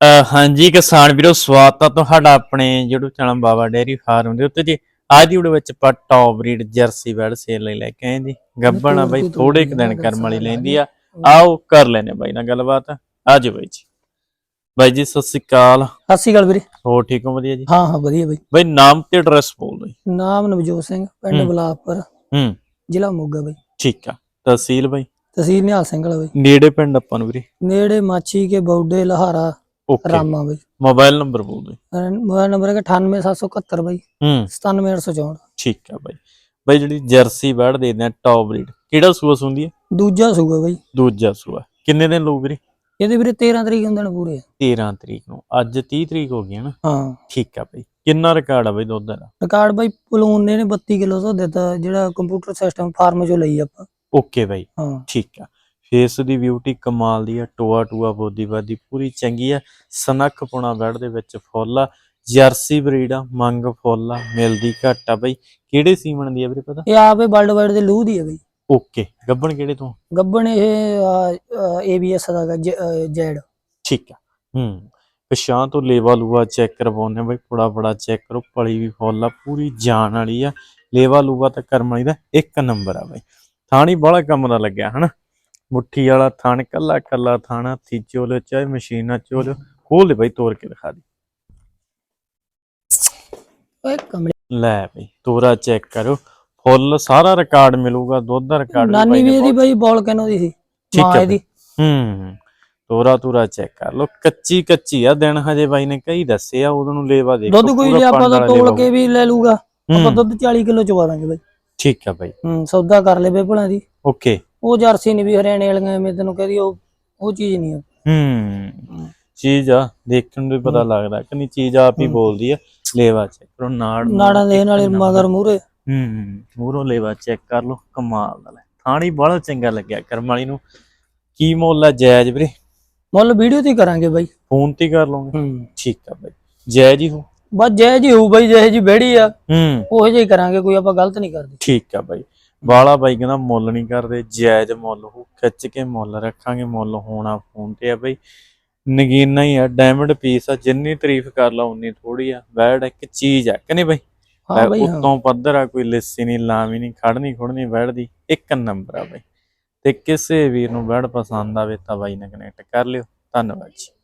ਹਾਂਜੀ ਕਿਸਾਨ ਵੀਰੋ ਸਵਾਗਤ ਆ ਤੁਹਾਡਾ ਆਪਣੇ YouTube channel Baba dairy farm ਦੇ ਉੱਤੇ ਜੀ। ਅੱਜ ਦੀ ਵੀਡੀਓ ਵਿੱਚ ਆਪਾਂ ਟੌਪ ਬਰੀਡ ਜਰਸੀ ਬੈਡ ਸੇਲ ਲਈ ਲੈ ਕੇ ਆਏ ਜੀ। ਗੱਬਣ ਆ ਬਾਈ ਥੋੜੇ ਕੁ ਦਿਨ ਕਰਮ ਵਾਲੀ ਲੈਂਦੀ ਆ। ਆਓ ਕਰ ਲੈਨੇ ਬਾਈ ਨਾਲ ਗੱਲਬਾਤ। ਆਜੋ ਬਾਈ ਜੀ। ਬਾਈ ਜੀ ਸਤਿ ਸ੍ਰੀ ਅਕਾਲ। ਸਤਿ ਸ਼੍ਰੀ ਅਕਾਲ ਵੀਰੇ। ਹੋਰ ਠੀਕ ਹੋ? ਵਧੀਆ ਜੀ? ਹਾਂ ਹਾਂ ਵਧੀਆ ਬਾਈ। ਬਾਈ ਨਾਮ ਤੇ ਐਡਰੈਸ ਬੋਲ ਦਿਓ ਨਾਮ ਨਵਜੋਤ ਸਿੰਘ ਪਿੰਡ। ਬਲਾਪੁਰ ਹੂੰ। ਜ਼ਿਲ੍ਹਾ ਮੋਗਾ ਬਾਈ। ਠੀਕ ਆ। ਤਹਿਸੀਲ ਬਾਈ? ਤਹਿਸੀਲ ਨਿਹਾਲ ਸਿੰਘ ਵਾਲਾ ਬਾਈ। ਨੇੜੇ ਪਿੰਡ ਆਪਾਂ ਨੂੰ ਵੀਰੇ। ਨੇੜੇ ਮਾਛੀ ਕੇ ਬੌਡੇ ਲਹਾਰਾ ਓਕੇ ਰਾਮਾ ਬਾਈ। ਮੋਬਾਈਲ ਨੰਬਰ ਬੋਲ ਦਿਓ। ਮੋਬਾਈਲ ਨੰਬਰ ਹੈ 98771 ਬਾਈ। ਹੂੰ। 97864 ਠੀਕ ਆ ਬਾਈ। ਬਾਈ ਜਿਹੜੀ ਜਰਸੀ ਬੈਡ ਦੇ ਦਿੰਦੇ ਆ ਟੌਪ ਬਰੀਡ ਕਿਹੜਾ ਸੂਆ ਸੁੰਦੀ ਹੈ ਦੂਜਾ ਸੂਗਾ ਬਾਈ। ਦੂਜਾ ਸੂਆ। ਕਿੰਨੇ ਦਿਨ ਲਊ ਵੀਰੇ? ਇਹਦੇ ਵੀਰੇ 13 ਤਰੀਕ ਹੁੰਦੇ ਨੇ ਪੂਰੇ 13 ਤਰੀਕ ਨੂੰ। ਅੱਜ 30 ਤਰੀਕ ਹੋ ਗਈ ਹੈ ਨਾ? ਹਾਂ। ਠੀਕ ਆ ਬਈ। ਕਿੰਨਾ ਰਿਕਾਰਡ ਆ ਬਈ ਦੁੱਧ ਦਾ? ਰਿਕਾਰਡ ਬਾਈ ਪਲੂਨ ਨੇ 32 ਕਿਲੋ ਤੋਂ ਦਿੱਤਾ ਜਿਹੜਾ ਕੰਪਿਊਟਰ ਸਿਸਟਮ ਫਾਰਮ ਚੋਂ ਲਈ ਆਪਾਂ। ਓਕੇ ਬਾਈ। ਹਾਂ। ਠੀਕ ਆ। ਫੇਸ ਦੀ ਬਿਊਟੀ ਕਮਾਲ ਦੀ ਆ ਟੋਆ ਟੂਆ ਬੋਦੀ ਬਾਦੀ ਪੂਰੀ ਚੰਗੀ ਆ ਸਨੱਖ ਪੁਣਾ ਬੈਡ ਦੇ ਵਿੱਚ ਫੁੱਲ ਆ ਜਰਸੀ ਬਰੀਡ ਆ ਮੰਗ ਫੁੱਲ ਆ ਮਿਲਦੀ ਘੱਟ ਆ ਬਈ। ਕਿਹੜੇ ਸੀਮਨ ਦੀ ਆ ਵੀਰੇ ਪਤਾ? ਇਹ ਆਪੇ ਵਰਲਡ ਵਾਈਡ ਦੇ ਲੂ ਦੀ ਹੈ ਬਾਈ। ਓਕੇ ਗੱਬਣ ਕਿਹੜੇ ਤੋਂ? ਗੱਬਣ ਇਹ ਏਬੀਐਸ ਦਾ ਜੈਡ। ਠੀਕ ਆ ਹੂੰ ਪਛਾਂ ਤੋਂ ਲੇਵਾ ਲੂਆ ਚੈੱਕ ਕਰਵਾਉਣੇ ਬਈ ਬੜਾ ਬੜਾ ਚੈੱਕ ਕਰੋ ਪਲੀ ਵੀ ਫੁੱਲ ਆ ਪੂਰੀ ਜਾਨ ਵਾਲੀ ਆ। ਲੇਵਾ ਲੂਆ ਤਾਂ ਕਰਮ ਵਾਲੀ ਦਾ ਇੱਕ ਨੰਬਰ ਆ ਬਈ। ਥਾਣੀ ਬੜਾ ਕੰਮ ਦਾ ਲੱਗਿਆ ਹਨਾ? ਮੁੱਠੀ ਵਾਲਾ ਥਣ ਕੱਲਾ ਕੱਲਾ ਥਣ ਹੱਥੀ ਚੋਲੋ ਚਾਹੇ ਮਸ਼ੀਨਾਂ ਚੋਲੋ ਖੋਲ ਦੇ ਬਈ ਤੋੜ ਕੇ ਦਿਖਾ ਦੇ। ਓਏ ਕਮਰੇ ਲੈ ਬਈ ਤੋਰਾ ਚੈੱਕ ਕਰੋ। ਫੁੱਲ ਸਾਰਾ ਰਿਕਾਰਡ ਮਿਲੂਗਾ ਦੁੱਧ ਦਾ ਰਿਕਾਰਡ ਨਾਨੀ ਵੀ ਇਹਦੀ ਬਾਈ ਬੋਲ ਕੈਨੋ ਦੀ ਸੀ? ਠੀਕ ਹੈ ਇਹਦੀ। ਹੂੰ ਤੋਰਾ ਤੋਰਾ ਚੈੱਕ ਕਰ ਲੋ ਕੱਚੀ ਕੱਚੀ ਆ ਦਿਨ ਹਜੇ ਬਾਈ ਨੇ ਕਈ ਦੱਸੇ ਆ ਉਦੋਂ ਨੂੰ ਲੇਵਾ ਦੇਖੋ ਦੁੱਧ ਕੋਈ ਜੇ ਆਪਾਂ ਤਾਂ ਤੋਲ ਕੇ ਵੀ ਲੈ ਲੂਗਾ ਆਪਾਂ ਦੁੱਧ 40 ਕਿਲੋ ਚਵਾ ਦਾਂਗੇ ਬਾਈ। ਠੀਕ ਆ ਬਾਈ। ਹੂੰ ਸੌਦਾ ਕਰ ਲੈ ਭਲਾਂ ਦੀ। ਓਕੇ। ਉਹ ਜਰਸੀ ਨਹੀਂ ਵੀ ਹਰਿਆਣੇ ਵਾਲੀਆਂ ਐਵੇਂ ਤੈਨੂੰ ਕਹਦੀ ਉਹ ਉਹ ਚੀਜ਼ ਨਹੀਂ ਆ। ਹੂੰ ਚੀਜ਼ ਆ ਦੇਖਣ ਨੂੰ ਵੀ ਪਤਾ ਲੱਗਦਾ ਕਿ ਨਹੀਂ ਚੀਜ਼ ਆਪ ਹੀ ਹੂੰ। ਬੋਲਦੀ ਆ ਲੇਵਾ ਚੈੱਕ ਕਰੋ ਨਾੜ ਨਾੜਾਂ ਦੇ ਨਾਲੇ ਮਗਰ ਮੂਰੇ ਹੂੰ ਮੂਰੋਂ ਲੇਵਾ ਚੈੱਕ ਕਰ ਲੋ ਕਮਾਲ ਦਾ ਲੈ। ਥਾਣੀ ਬੜਾ ਚੰਗਾ ਲੱਗਿਆ ਕਰਮ ਵਾਲੀ ਨੂੰ। ਕੀ ਮੁੱਲ ਆ ਜਾਇਜ਼ ਵੀਰੇ? ਮੁੱਲ ਵੀਡੀਓ ਤੇ ਹੀ ਕਰਾਂਗੇ ਬਾਈ। ਫੋਨ ਤੇ ਹੀ ਕਰ ਲਓਗੇ? ਹੂੰ। ਠੀਕ ਆ ਬਾਈ। ਜਾਇਜ਼ ਹੀ ਹੋ? ਬਸ ਜੈ ਜੀ ਹੋਊ ਬਾਈ ਜਿਹੇ ਜੀ ਬਹਿੜੀ ਆ। ਹੂੰ। ਉਹੋ ਜਿਹਾ ਹੀ ਕਰਾਂਗੇ ਕੋਈ ਆਪਾਂ ਗਲਤ ਨਹੀਂ ਕਰਦੇ। ਠੀਕ ਆ ਬਾਈ। ਬਾਲਾ ਬਾਈ ਕਹਿੰਦਾ ਮੁੱਲ ਨਹੀਂ ਕਰਦੇ ਜਾਇਜ਼ ਮੁੱਲ ਹੋ ਖਿੱਚ ਕੇ ਮੁੱਲ ਰੱਖਾਂਗੇ ਮੁੱਲ ਹੋਣਾ ਫੋਨ ਤੇ ਆ ਬਾਈ। ਨਗੀਨਾ ਹੀ ਆ ਡਾਇਮੰਡ ਪੀਸ ਆ ਜਿੰਨੀ ਤਾਰੀਫ ਕਰ ਲਾ ਉਨੀ ਥੋੜੀ ਆ ਬੈਡ ਇੱਕ ਚੀਜ਼ ਆ ਕਿ ਨਹੀਂ ਬਾਈ? ਹਾਂ ਬਾਈ ਉਤੋਂ ਪੱਧਰ ਆ ਕੋਈ ਲਿੱਸੀ ਨਹੀਂ ਲਾਵੀ ਨਹੀਂ ਖੜਨੀ ਖੁੜਨੀ ਬੈਡ ਦੀ ਇੱਕ ਨੰਬਰ ਆ ਬਾਈ। ਤੇ ਕਿਸੇ ਵੀਰ ਨੂੰ ਬੈਡ ਪਸੰਦ ਆਵੇ ਤਾਂ ਬਾਈ ਨਾਲ ਕਨੈਕਟ ਕਰ ਲਿਓ। ਧੰਨਵਾਦ ਜੀ।